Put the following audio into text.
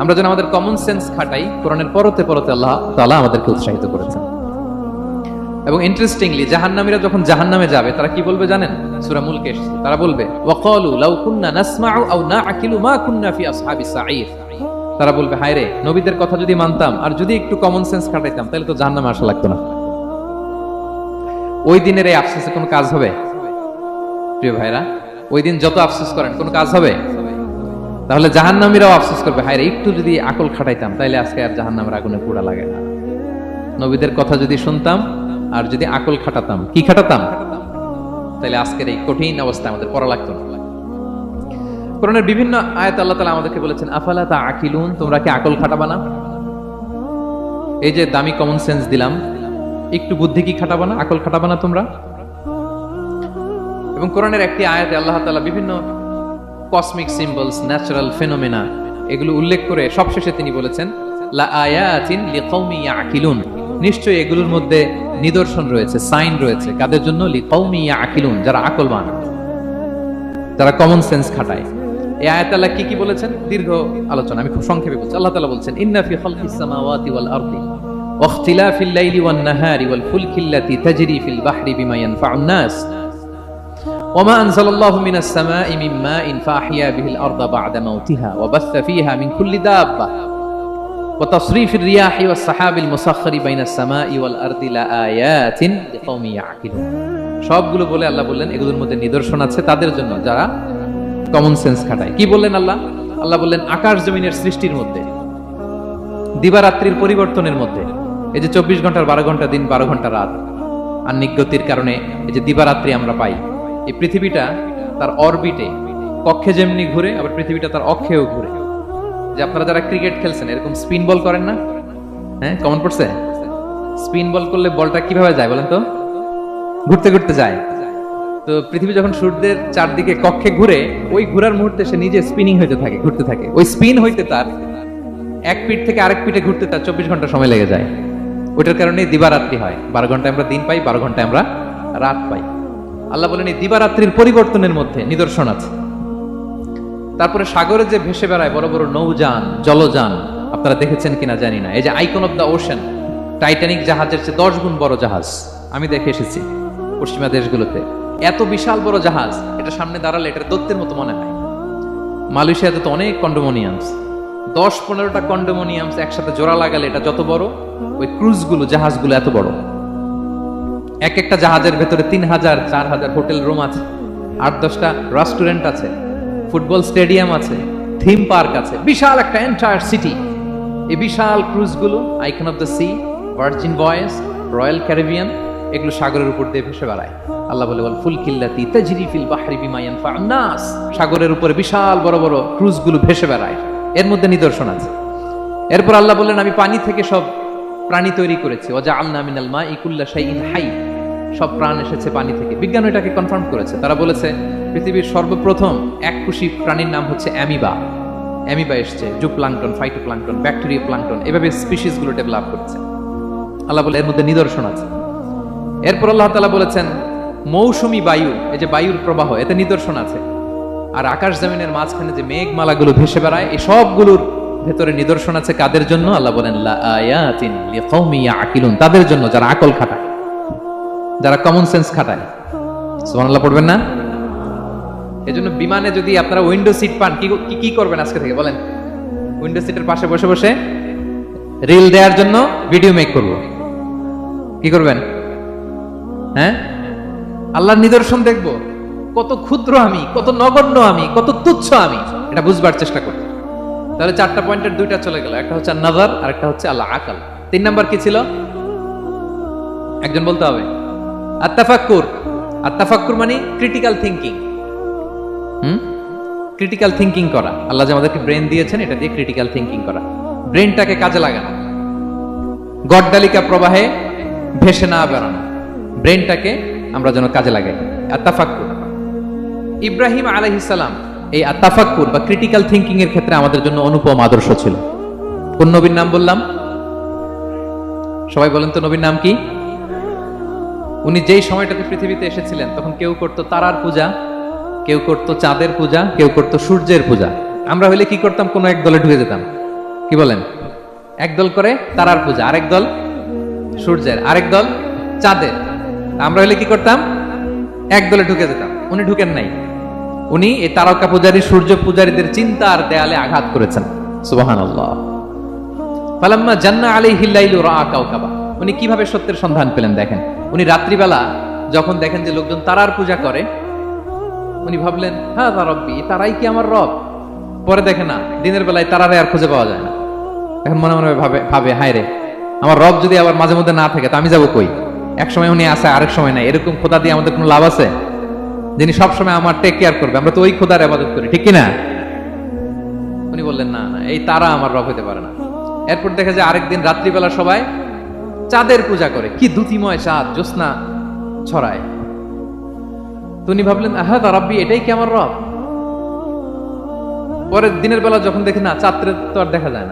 আমরা যেন আমাদের কমন সেন্স খাটাই, কোরআনের পরতে পরতে আল্লাহ তাআলা আমাদেরকে উৎসাহিত করেছেন। এবং ইন্টারেস্টিংলি জাহান্নামীরা যখন জাহান্নামে যাবে, তারা কি বলবে জানেন? সূরা মুলকে তারা বলবে, ওয়াকালু লাউ কুন্না নাসমাউ আও নাআকিলু মা কুন্না ফি আসহাবিস সাঈর তারা বলবে, হায় রে, নবীদের কথা যদি মানতাম, আর যদি একটু কমন সেন্স খাটাইতাম, তাহলে তো জাহান্নামে আসা লাগতো না। ওই দিনের এই আফসোসে কোনো কাজ হবে? প্রিয় ভাইরা, ওই দিন যত আফসোস করেন, কোনো কাজ হবে? তাহলে জাহান্নামীরাও আফসোস করবে হায় একটু যদি আকল খাটাইতাম, তাইলে আজকে আর জাহান্নামের আগুনে পোড়া লাগে না। নবীদের কথা যদি শুনতাম, আর যদি আকল খাটাতাম, কি খাটাতাম? তাহলে আজকের এই কঠিন অবস্থা আমাদের পড়া লাগতো না। কোরআনের বিভিন্ন আয়াত আল্লাহ তালা আমাদেরকে বলেছেন, আফালা তা আকিলুন তোমরা কি আকল খাটাবা না? এই যে দামি কমন সেন্স দিলাম, একটু বুদ্ধি কি খাটাবা না? আকল খাটাবা না তোমরা? এবং কোরআনের একটি আয়াতে আল্লাহ তাআলা বিভিন্ন কসমিক সিম্বলস ন্যাচারাল ফেনোমেনা এগুলো উল্লেখ করে সবশেষে তিনি বলেছেন লা আয়াতিন লিকাউমি ইয়াকিলুন নিশ্চয়ই এগুলোর মধ্যে নিদর্শন রয়েছে সাইন রয়েছে কাদের জন্য লিকাউমি ইয়াকিলুন যারা আকলবান যারা কমন সেন্স খাটায় এই আয়াত আল্লাহ কি কি বলেছেন দীর্ঘ আলোচনা আমি খুব সংক্ষেপে বলছি আল্লাহ তাআলা বলছেন ইন্না ফি খালকিস সামাওয়াতি ওয়াল আরদি واختلاف الليل والنهار والفلك التي تجري في البحر بما ينفع الناس وما أنزل الله من السماء من ماء فأحيا به الأرض بعد موتها وبث فيها من كل دابة وتصريف الرياح والسحاب المسخر بين السماء والأرض لآيات لقوم يعقلون সবগুলো বলে আল্লাহ বললেন এগুলোর মধ্যে নিদর্শন আছে তাদের জন্য যারা কমন সেন্স খাটায় কি বললেন আল্লাহ আল্লাহ বললেন আকাশ জমিনের সৃষ্টির মধ্যে দিবারাত্রির পরিবর্তনের মধ্যে এই যে চব্বিশ ঘন্টার বারো ঘন্টা দিন বারো ঘন্টা রাত আর নিগতির কারণে এই যে দিবারাত্রি আমরা পাই এই পৃথিবীটা তার অরবিটে, কক্ষে যেমনি ঘুরে, আবার পৃথিবীটা তার অক্ষেও ঘুরে। যে আপনারা যারা ক্রিকেট খেলছেন, এরকম স্পিন বল করেন না? হ্যাঁ কমন পড়ছে? স্পিন বল করলে বলটা কীভাবে যায় বলেন তো? ঘুরতে ঘুরতে যায়। তো পৃথিবী যখন সূর্যের চারদিকে কক্ষে ঘুরে, ওই ঘোরার মুহূর্তে সে নিজে স্পিনিং হইতে থাকে, ঘুরতে থাকে। ওই স্পিন হইতে তার এক পিঠ থেকে আরেক পিঠে ঘুরতে তার চব্বিশ ঘণ্টা সময় লেগে যায়। ওইটার কারণে দিবারাত্রি হয়। বারো ঘন্টায় আমরা দিন পাই, বারো ঘন্টায় আমরা রাত পাই। আল্লাহ বলেন, এই দিবারাত্রির পরিবর্তনের মধ্যে নিদর্শন আছে। তারপরে সাগরে যে ভেসে বেড়ায় বড় বড় নৌযান, জলযান, আপনারা দেখেছেন কিনা জানি না। এই যে icon of the ocean, Titanic জাহাজের চেয়ে দশ গুণ বড় জাহাজ, আমি দেখে এসেছি পশ্চিমা দেশগুলোতে। এত বিশাল বড় জাহাজ, এটা সামনে দাঁড়ালে এটা দত্তের মতো মনে হয়। মালয়েশিয়াতে তো অনেক কন্ডোমোনিয়ামস দশ পনেরোটা কন্ডোমোনিয়ামস একসাথে জোড়া লাগালে এটা যত বড়, ওই ক্রুজগুলো জাহাজগুলো এত বড়। এক একটা জাহাজের ভেতরে তিন হাজার, চার হাজার হোটেল রুম আছে, আট দশটা রেস্টুরেন্ট আছে, ফুটবল স্টেডিয়াম আছে থিম পার্ক আছে, বিশাল একটা এন্টায়ার সিটি এই বিশাল ক্রুজগুলো icon of the sea Virgin voice royal Caribbean এগুলো সাগরের উপর দিয়ে ভেসে বেড়ায়। আল্লাহ বলে বল ফুল কিল্লাতি তাজরি ফিল বাহরি বিমা ইয়ানফা নাস সাগরের উপরে বিশাল বড় বড় ক্রুজগুলো ভেসে বেড়ায়। এর মধ্যে নিদর্শন আছে। এরপর আল্লাহ বললেন, আমি পানি থেকে সব প্রাণী তৈরি করেছি। ওজা আলনা মিনাল মা ইকুল্লা শাইইন হাই। সব প্রাণ এসেছে পানি থেকে। বিজ্ঞান এটাকে কনফার্ম করেছে। তারা বলেছে, পৃথিবীর সর্বপ্রথম এক খুশি প্রাণীর নাম হচ্ছে অ্যামিবা। অ্যামিবা এসছে zooplankton phytoplankton bacteria plankton এভাবে স্পিসিসগুলো ডেভেলপ করেছে। আল্লাহ বলে, এর মধ্যে নিদর্শন আছে। এরপর আল্লাহ তালা বলেছেন, মৌসুমি বায়ু, এই যে বায়ুর প্রবাহ, এতে নিদর্শন আছে। আর আকাশ জমিনের মাঝখানে যে মেঘমালাগুলো ভেসে বেড়ায়, এই সবগুলোর ভেতরে নিদর্শন আছে কাদের জন্য? আল্লাহ বলেন তাদের জন্য যারা আকল খাটায়। যারা কমন সেন্স খাটায়। সুবহানাল্লাহ পড়বেন না? এজন্য বিমানে যদি আপনারা উইন্ডো সিট পান, কি- কি করবেন আজকে থেকে, বলেন? উইন্ডো সিটের পাশে বসে বসে রিল দেওয়ার জন্য ভিডিও মেক করব। কি করবেন? হ্যাঁ? আল্লাহর নিদর্শন দেখব। কত ক্ষুদ্র আমি, কত নগণ্য আমি, কত তুচ্ছ আমি, এটা বুঝবার চেষ্টা করব। তাহলে চারটা পয়েন্টের দুইটা চলে গেল, একটা হচ্ছে নাজার আর একটা হচ্ছে আল্লাহ আকাল। তিন নাম্বার কি ছিল? একজন বলতে হবে। আত্তাফাক্কুর। আত্তাফাক্কুর মানে ক্রিটিক্যাল থিঙ্কিং হুম? ক্রিটিক্যাল থিঙ্কিং করা। আল্লাহ যে আমাদেরকে ব্রেন দিয়েছেন, এটা দিয়ে ক্রিটিক্যাল থিঙ্কিং করা। ব্রেনটাকে কাজে লাগানো। গড্ডালিকা প্রবাহে ভেসে না বেড়ানো। ব্রেনটাকে আমরা যেন কাজে লাগাই। আত্তাফাক্কুর। ইব্রাহিম আলাইহিসাল্লাম এই আত্তাফাক্কুর বা ক্রিটিক্যাল থিঙ্কিং এর ক্ষেত্রে আমাদের জন্য অনুপম আদর্শ ছিল। কোন নবীর নাম বললাম? সবাই বলেন তো নবীর নাম কি? উনি যেই সময়টাতে পৃথিবীতে এসেছিলেন, তখন কেউ করত তারার পূজা, কেউ করত চাঁদের পূজা, কেউ করত সূর্যের পূজা। আমরা হইলে কি করতাম? কোনো এক দলে ঢুকে যেতাম। কি বলেন? একদল করে তারার পূজা, আরেক দল সূর্যের, আরেক দল চাঁদের। আমরা হইলে কি করতাম? এক দলে ঢুকে যেতাম। উনি ঢুকেন নাই। উনি এই তারকা পূজারী, সূর্য পূজারীদের চিন্তার দেয়ালে আঘাত করেছেন। সুবাহান ফালাম্মা জান্না আলী হিল্লাইলু রা কাউকাবা উনি কীভাবে সত্যের সন্ধান পেলেন দেখেন। উনি রাত্রিবেলা যখন দেখেন যে লোকজন তারার পূজা করে, উনি ভাবলেন হ্যাঁ তা রব্বি, তারাই কি আমার রব? পরে দেখে না, দিনের বেলায় তারারে আর খুঁজে পাওয়া যায় না। এখন মনে মনে ভাবে ভাবে, হায় রে, আমার রব যদি আবার মাঝে মধ্যে না থাকে, তো আমি যাব কই? এক সময় উনি আসে, আরেক সময় নাই। এরকম খোদা দিয়ে আমাদের কোনো লাভ আছে? যিনি সবসময় আমার টেক কেয়ার করবে, আমরা তো ওই খোদার আবাদত করি, ঠিক কিনা? উনি বললেন, না না, এই তারা আমার রব হতে পারে না। এরপর দেখা যায় আরেকদিন রাত্রিবেলা সবাই চাঁদের পূজা করে। কি দ্যুতিময় চাঁদ, জ্যোৎস্না ছড়ায়। তুনি ভাবলেন, আহা রব্বি, এটাই কি আমার রব? পরের দিনের বেলা যখন দেখি, না চাঁদের তো আর দেখা যায় না।